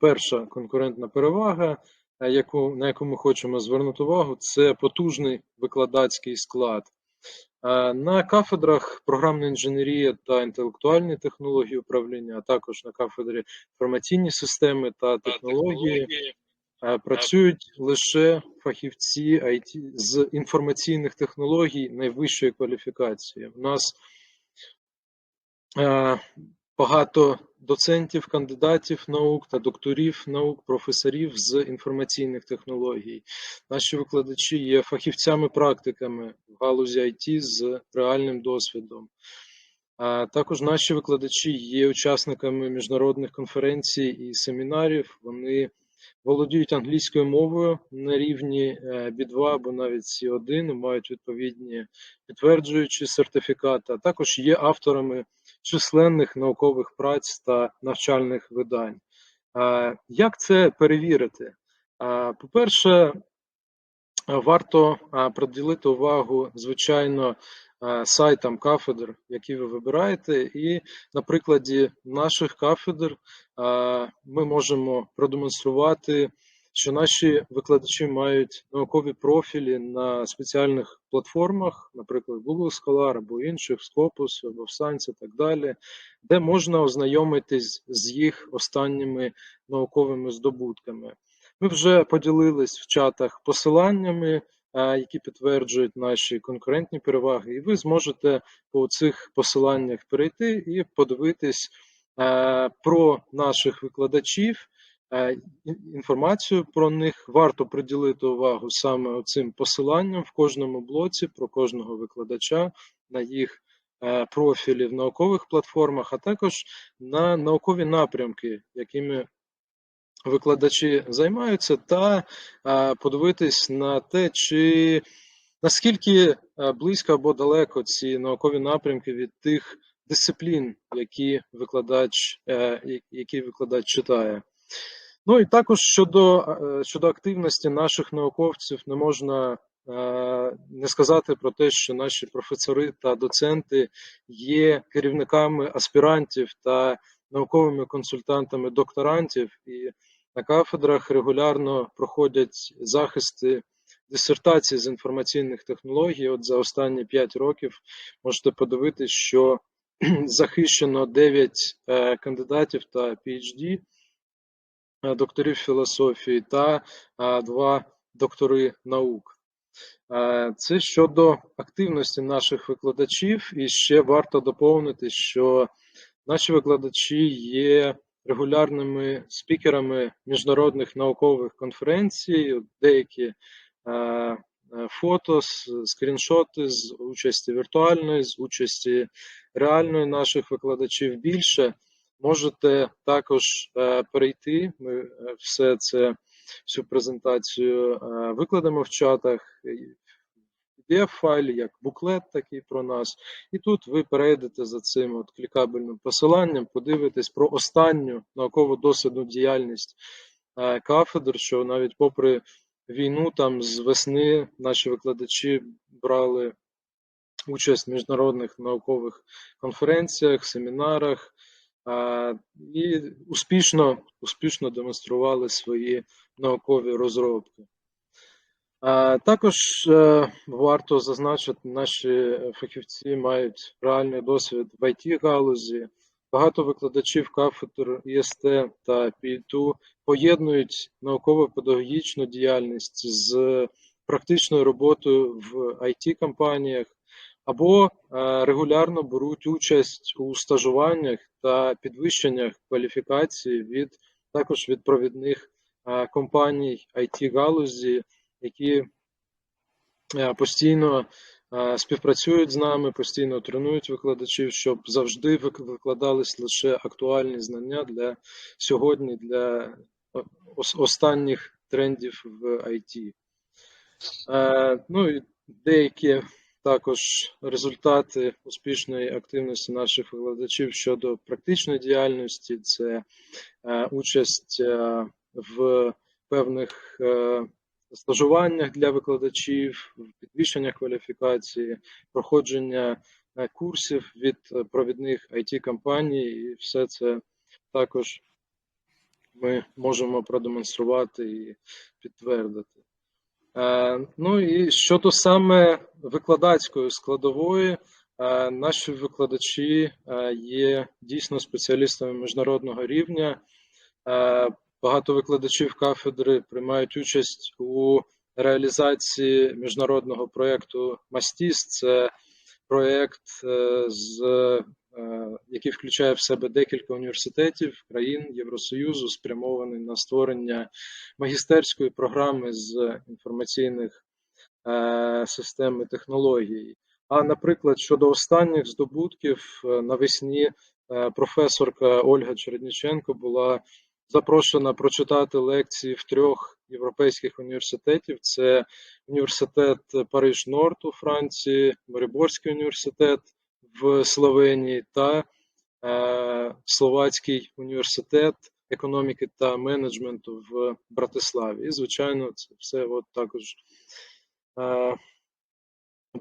перша конкурентна перевага, е, яку, на яку ми хочемо звернути увагу, це потужний викладацький склад. Е, На кафедрах програмної інженерії та інтелектуальні технології управління, а також на кафедрі інформаційні системи та технології е, працюють лише фахівці IT з інформаційних технологій найвищої кваліфікації. У нас багато доцентів, кандидатів наук та докторів наук, професорів з інформаційних технологій. Наші викладачі є фахівцями-практиками в галузі IT з реальним досвідом. А також наші викладачі є учасниками міжнародних конференцій і семінарів. Вони володіють англійською мовою на рівні B2 або навіть C1 і мають відповідні підтверджуючі сертифікати, а також є авторами численних наукових праць та навчальних видань. Як це перевірити? По-перше, варто приділити увагу, звичайно, сайтам кафедр, які ви вибираєте, і на прикладі наших кафедр ми можемо продемонструвати, що наші викладачі мають наукові профілі на спеціальних платформах, наприклад, Google Scholar або інших, Scopus, або Science і так далі, де можна ознайомитись з їх останніми науковими здобутками. Ми вже поділились в чатах посиланнями, е, які підтверджують наші конкурентні переваги, і ви зможете по цих посиланнях перейти і подивитись е, про наших викладачів. Ін- Інформацію про них варто приділити увагу саме цим посиланням в кожному блоці про кожного викладача на їх е, профілі в наукових платформах, а також на наукові напрямки, якими викладачі займаються, та подивитись на те, чи наскільки е, близько або далеко ці наукові напрямки від тих дисциплін, які викладач, е, які викладач читає. Ну і також щодо, е, щодо активності наших науковців не можна е, не сказати про те, що наші професори та доценти є керівниками аспірантів та науковими консультантами докторантів, і на кафедрах регулярно проходять захисти дисертацій з інформаційних технологій. От за останні 5 років можете подивитись, що захищено 9 е, кандидатів та PhD, докторів філософії та е, два доктори наук. Е, Це щодо активності наших викладачів, і ще варто доповнити, що наші викладачі є регулярними спікерами міжнародних наукових конференцій, деякі е, е, фото, скріншоти з участі віртуальної, з участі реальної наших викладачів більше. Можете також е, перейти. Ми е, все це, всю презентацію е, викладемо в чатах. PDF-файлі, як буклет такий про нас. І тут ви перейдете за цим от клікабельним посиланням, подивитесь про останню науково-дослідну діяльність кафедр, що навіть попри війну, там з весни наші викладачі брали участь в міжнародних наукових конференціях, семінарах і успішно, успішно демонстрували свої наукові розробки. Також е, варто зазначити, наші фахівці мають реальний досвід в it галузі. Багато викладачів кафедр ІСТ та ПІТУ поєднують науково-педагогічну діяльність з практичною роботою в it компаніях або е, регулярно беруть участь у стажуваннях та підвищеннях кваліфікації від також від провідних е, компаній it галузі які е, постійно співпрацюють з нами, постійно тренують викладачів, щоб завжди викладались лише актуальні знання для сьогодні, для останніх трендів в IT. Ну і деякі також результати успішної активності наших викладачів щодо практичної діяльності це е, участь е, в певних е, стажуваннях для викладачів, в підвищеннях кваліфікації, проходження курсів від провідних it компаній і все це також ми можемо продемонструвати і підтвердити. Ну і щодо саме викладацької складової, е, наші викладачі е, є дійсно спеціалістами міжнародного рівня. Е, Багато викладачів кафедри приймають участь у реалізації міжнародного проєкту Мастіс. Це проєкт, з, який включає в себе декілька університетів країн Євросоюзу, спрямований на створення магістерської програми з інформаційних е, систем і технологій. А наприклад, щодо останніх здобутків, е, навесні е, професорка Ольга Чередніченко була запрошена прочитати лекції в трьох європейських університетів: це університет Париж Норд у Франції, Мариборський університет в Словенії та е, Словацький університет економіки та менеджменту в Братиславі. І, звичайно, це все от також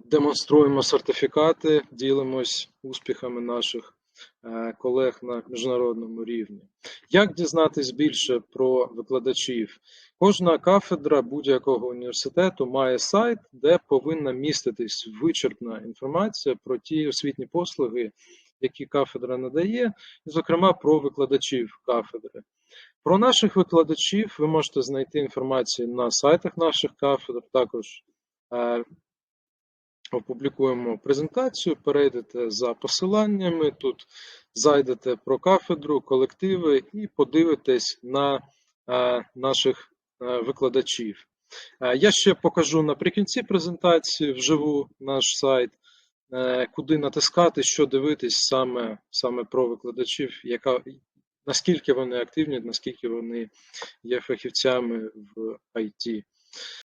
демонструємо сертифікати, ділимось успіхами наших е, колег на міжнародному рівні. Як дізнатись більше про викладачів? Кожна кафедра будь-якого університету має сайт, де повинна міститись вичерпна інформація про ті освітні послуги, які кафедра надає, і, зокрема, про викладачів кафедри. Про наших викладачів ви можете знайти інформацію на сайтах наших кафедр. Також е, опублікуємо презентацію, перейдете за посиланнями. Тут зайдете про кафедру, колективи і подивитесь на наших викладачів. Я ще покажу наприкінці презентації вживу наш сайт, е, куди натискати, що дивитись саме, саме про викладачів, яка, наскільки вони активні, наскільки вони є фахівцями в IT.